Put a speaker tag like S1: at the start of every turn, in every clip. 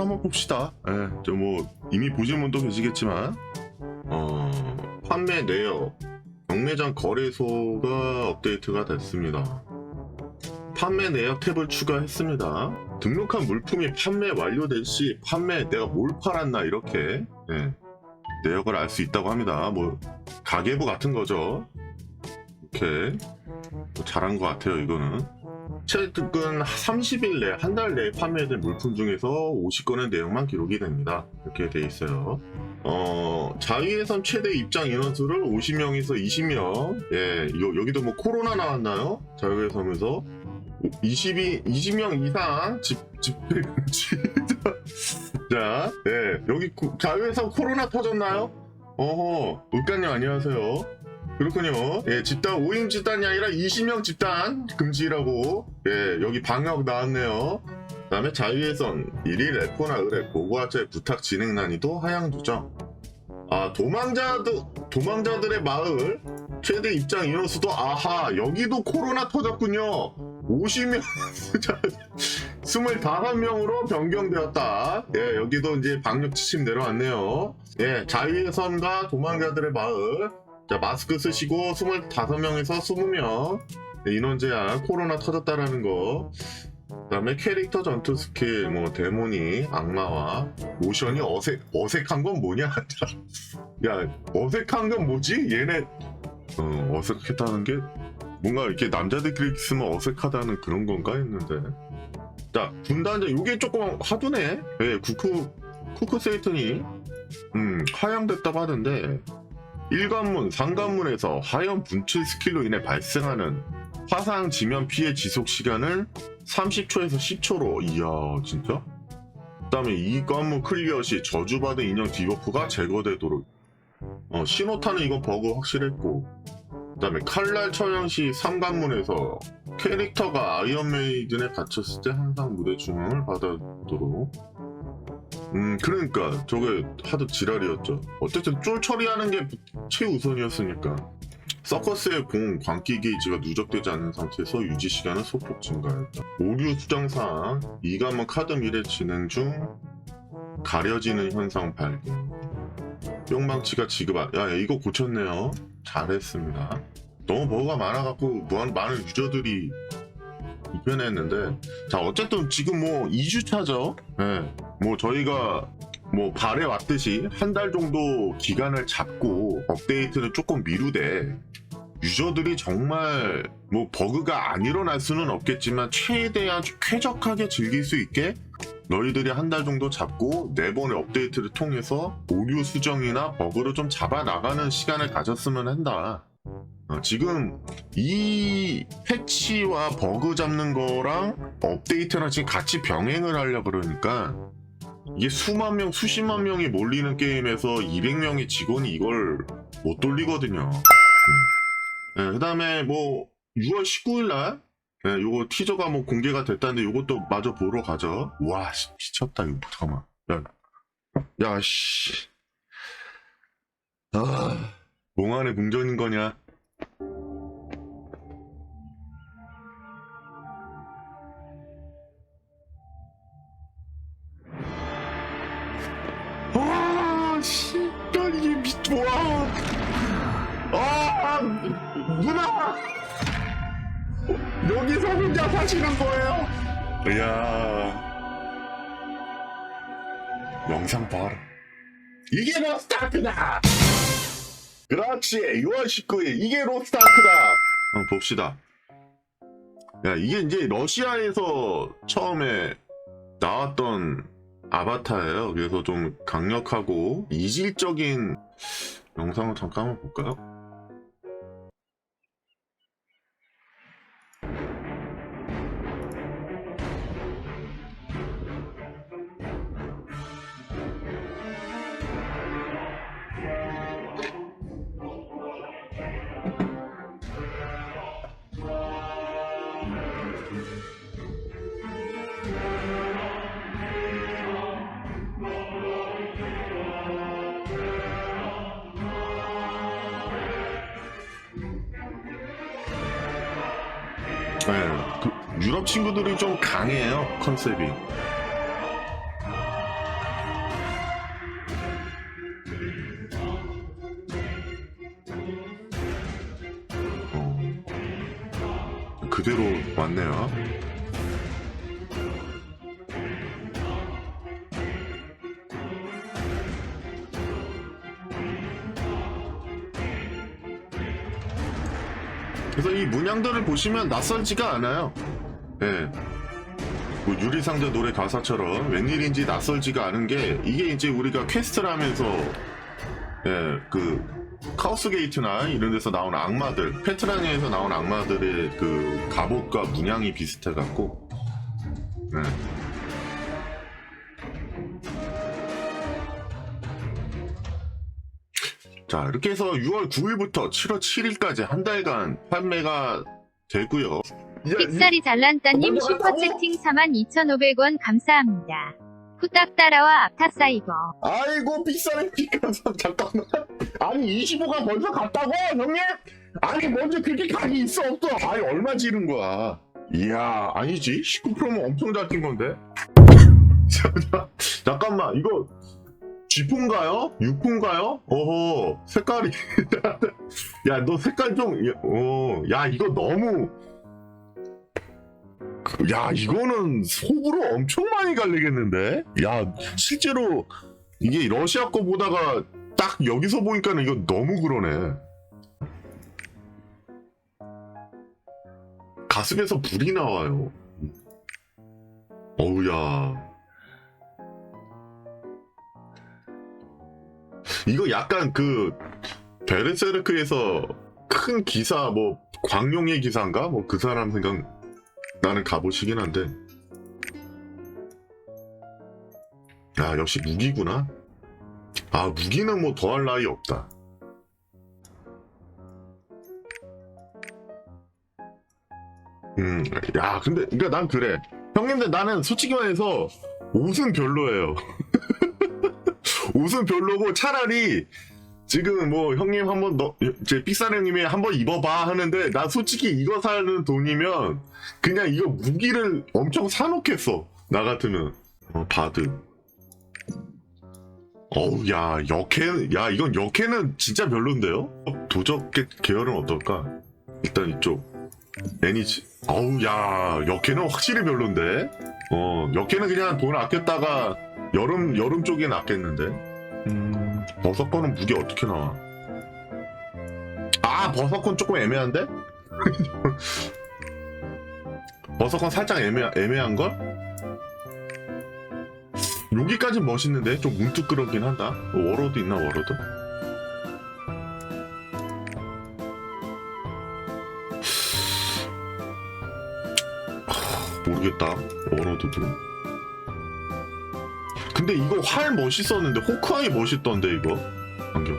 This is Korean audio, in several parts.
S1: 내용부터 한번 봅시다. 예, 저뭐 이미 보신 분도 계시겠지만 어, 판매 내역 경매장 거래소가 업데이트가 됐습니다. 판매 내역 탭을 추가했습니다. 등록한 물품이 판매 완료된 시 판매 내가 뭘 팔았나 이렇게 예, 내역을 알 수 있다고 합니다. 뭐 가계부 같은 거죠. 이렇게 뭐 잘한 것 같아요. 이거는 최근 30일 내, 한 달 내에 판매된 물품 중에서 50건의 내용만 기록이 됩니다. 이렇게 돼 있어요. 어, 자위에선 최대 입장 인원수를 50명에서 20명. 예, 요, 여기도 뭐 코로나 나왔나요? 자위에섬에서 22, 20명 이상 집, 집회 금지. 자, 예, 여기 구- 자위에섬 코로나 터졌나요? 어허, 의관님 안녕하세요. 그렇군요. 예, 집단 5인 집단이 아니라 20명 집단 금지라고. 예, 여기 방역 나왔네요. 그 다음에 자유예선 1일 F나 의뢰 고고화자의 부탁 진행 난이도 하향 조정. 아 도망자들 도망자들의 마을 최대 입장 인원수도 아하 여기도 코로나 터졌군요. 50명 25명으로 변경되었다. 예 여기도 이제 방역 지침 내려왔네요. 예 자유예선과 도망자들의 마을 자, 마스크 쓰시고 25명에서 20명. 인원 제한 코로나 터졌다라는 거. 그다음에 캐릭터 전투 스킬 뭐 데모니 악마와 모션이 어색 어색한 건 뭐냐? 야 어색한 건 뭐지? 얘네. 어, 어색했다는 게 뭔가 이렇게 남자들끼리 쓰면 어색하다는 그런 건가? 했는데. 자 분단자 요게 조금 하두네. 예 쿠쿠 쿠쿠 세이튼이 음 하향됐다고 하는데 1관문, 상관문에서 하연 분출 스킬로 인해 발생하는 화상 지면 피해 지속 시간을 30초에서 10초로. 이야 진짜? 그 다음에 2관문 클리어 시 저주받은 인형 디버프가 제거되도록. 어, 신호타는 이건 버그 확실했고. 그 다음에 칼날 처형 시 3관문에서 캐릭터가 아이언메이든에 갇혔을 때 항상 무대 중앙을 받아도록 음 그러니까 저게 하도 지랄이었죠. 어쨌든 쫄 처리하는 게 최우선이었으니까. 서커스의 공 광기 게이지가 누적되지 않는 상태에서 유지 시간은 소폭 증가했다. 오류 수정사항 이감은 카드 미래 진행 중 가려지는 현상 발견. 뿅망치가 지급한 야 이거 고쳤네요. 잘했습니다. 너무 버그가 많아갖고 무한 많은 유저들이 불편했는데. 자 어쨌든 지금 뭐 2주차죠. 예. 뭐 저희가 뭐 발에 왔듯이 한 달 정도 기간을 잡고 업데이트를 조금 미루되 유저들이 정말 뭐 버그가 안 일어날 수는 없겠지만 최대한 쾌적하게 즐길 수 있게 너희들이 한 달 정도 잡고 네 번의 업데이트를 통해서 오류 수정이나 버그를 좀 잡아 나가는 시간을 가졌으면 한다. 어, 지금 이 패치와 버그 잡는 거랑 업데이트랑 지금 같이 병행을 하려 그러니까 이게 수만 명, 수십만 명이 몰리는 게임에서 200명의 직원이 이걸 못 돌리거든요. 그 다음에 뭐 6월 19일 날 네, 요거 티저가 뭐 공개가 됐다는데 요것도 마저 보러 가죠. 와, 씨, 미쳤다 이거 잠깐만. 야, 야, 씨. 아, 몽환의 궁전인 거냐? 사시는 거예요? 이야. 영상 봐라. 이게 로스타크다! 그렇지! 6월 19일, 이게 로스타크다! 한번 봅시다. 야, 이게 이제 러시아에서 처음에 나왔던 아바타예요. 그래서 좀 강력하고 이질적인 영상을 잠깐 한번 볼까요? 네, 그 유럽 친구들이 좀 강해요 컨셉이. 어. 그대로 왔네요. 이 문양들을 보시면 낯설지가 않아요. 예. 뭐 유리상자 노래 가사처럼 웬일인지 낯설지가 않은 게 이게 이제 우리가 퀘스트를 하면서 예, 그 카오스 게이트나 이런 데서 나온 악마들, 페트라니아에서 나온 악마들의 그 갑옷과 문양이 비슷해 갖고 예. 자, 이렇게 해서 6월 9일부터 7월 7일까지 한 달간 판매가 되고요.
S2: 픽살이 잘난따님
S1: 먼저
S2: 슈퍼채팅 42,500원 감사합니다. 후딱 따라와 앞타사이버.
S1: 아이고 비싸네 비싸서 잠깐만 아니 25가 벌써 갔다고 형님? 아니 먼저 그렇게 각이 있어 없어 아니 얼마 지른 거야 이야 아니지 19%면 엄청 잘 뛴 건데 잠깐- 잠깐만 이거 G폰가요? 6폰가요? 어허 색깔이. 야 너 색깔 좀어야 이거 너무. 야 이거는 속으로 엄청 많이 갈리겠는데? 야 실제로 이게 러시아 거 보다가 딱 여기서 보니까는 이거 너무 그러네. 가슴에서 불이 나와요. 어우야 이거 약간 그 베르세르크에서 큰 기사 뭐 광룡의 기사인가? 뭐 그 사람 생각 나는 갑옷이긴 한데. 야 역시 무기구나. 아 무기는 뭐 더할 나위 없다. 음야 근데 그러니까 난 그래. 형님들 나는 솔직히 말해서 옷은 별로예요 옷은 별로고 차라리 지금 뭐 형님 한번 너 제 픽사리 형님이 한번 입어봐 하는데 나 솔직히 이거 사는 돈이면 그냥 이거 무기를 엄청 사놓겠어. 나 같으면. 어, 바드. 어우 야 역해 야 이건 역해는 진짜 별론데요? 어, 도적 계- 계열은 어떨까? 일단 이쪽. 애니지 어우 야 역해는 확실히 별론데? 어 역해는 그냥 돈 아꼈다가 여름 여름 쪽에 놨겠는데 음 버섯건은 무게 어떻게 나와 아 버섯건 조금 애매한데 버섯건 살짝 애매, 애매한 걸? 여기까지 멋있는데 좀 문득 그러긴 한다. 워로드 있나 워로드? 하, 모르겠다. 워로드도. 근데 이거 활 멋있었는데 호크아이 멋있던데 이거 안경.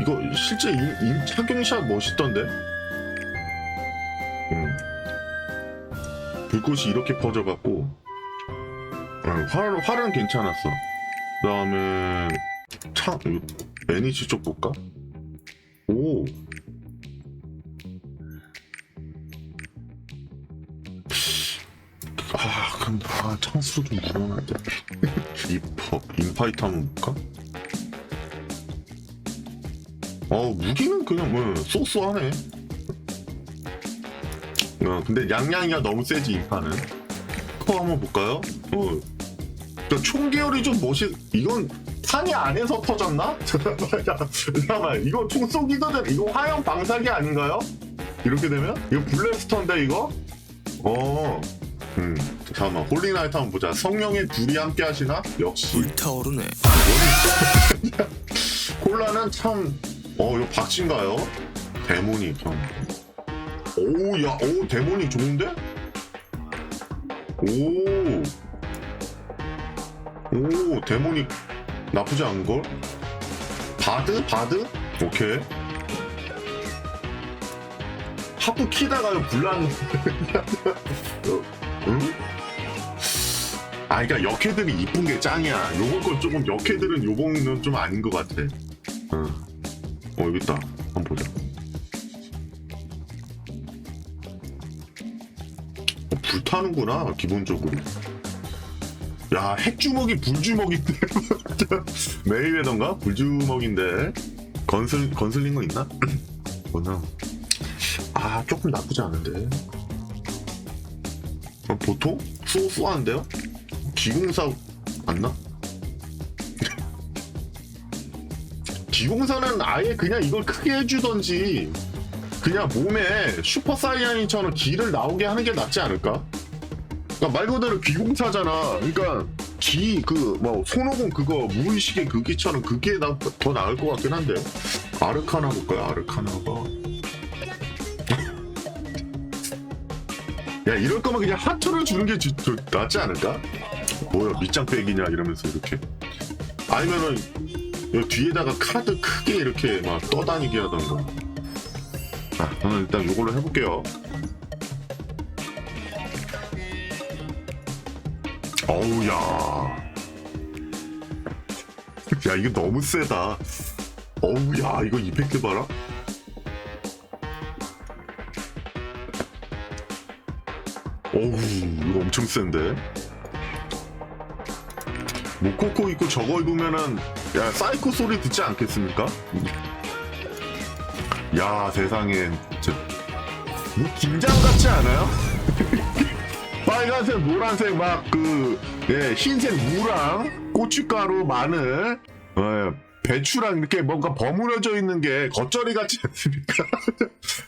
S1: 이거 실제 인, 인 착용샷 멋있던데. 음. 불꽃이 이렇게 퍼져갖고 어, 활, 활은 괜찮았어 그 다음에 창 애니지 쪽 볼까? 오 아, 근데, 아, 창수로 좀 무난한데. 리퍼, 인파이터 한번 볼까? 어, 무기는 그냥 뭐, 쏘쏘하네. 어, 근데 양양이가 너무 세지 인파는. 코 한번 볼까요? 어, 저 총계열이 좀 멋있. 이건 탄이 안에서 터졌나? 잠깐만. 이거 총 쏘기도 전에 이거 화형 방사기 아닌가요? 이렇게 되면 이거 블래스터인데 이거? 어, 음, 잠깐만. 홀리나이트 한번 보자. 성령의 둘이 함께 하시나? 역시.
S3: 불타오르네.
S1: 콜라는 참, 어, 이거 박신가요? 데모닉 형. 오, 야, 오, 데모닉 좋은데? 오. 오, 데모닉 나쁘지 않은걸? 바드? 바드? 오케이. 하프 키다가 불난. 어, 응? 아, 그니까 역해들이 이쁜 게 짱이야. 요번 건 조금 역해들은 요번은 좀 아닌 것 같아. 응. 어, 여기 있다. 한번 보자. 어, 불타는구나, 기본적으로. 야, 핵주먹이 불주먹인데. 메이웨던가? 불주먹인데. 건슬, 건슬링거 있나? 뭐나. 아 조금 나쁘지 않은데 어, 보통? 쏘쏘한데요? 기공사 맞나? 기공사는 아예 그냥 이걸 크게 해주던지 그냥 몸에 슈퍼 사이아인처럼 기를 나오게 하는 게 낫지 않을까? 그러니까 말 그대로 기공사잖아. 그러니까 기 그 뭐 손오공 그거 무의식의 그 기처럼 그게 나, 더 나을 것 같긴 한데 아르카나 볼까요? 아르카나가 야 이럴 거면 그냥 하트를 주는 게 주- 주- 낫지 않을까? 뭐야 밑장 빼기냐 이러면서 이렇게 아니면은 요 뒤에다가 카드 크게 이렇게 막 떠다니게 하던가 아 저는 일단 이걸로 해볼게요 어우 야. 야 이거 너무 세다. 어우 야 이거 이펙트 봐라. 어우 이거 엄청 센데. 모코코 입고 저거 입으면은 야 사이코 소리 듣지 않겠습니까? 야 세상에 저, 뭐 김장 같지 않아요? 빨간색, 노란색 막 그 예, 흰색 무랑 고춧가루, 마늘, 예, 배추랑 이렇게 뭔가 버무려져 있는 게 겉절이 같지 않습니까?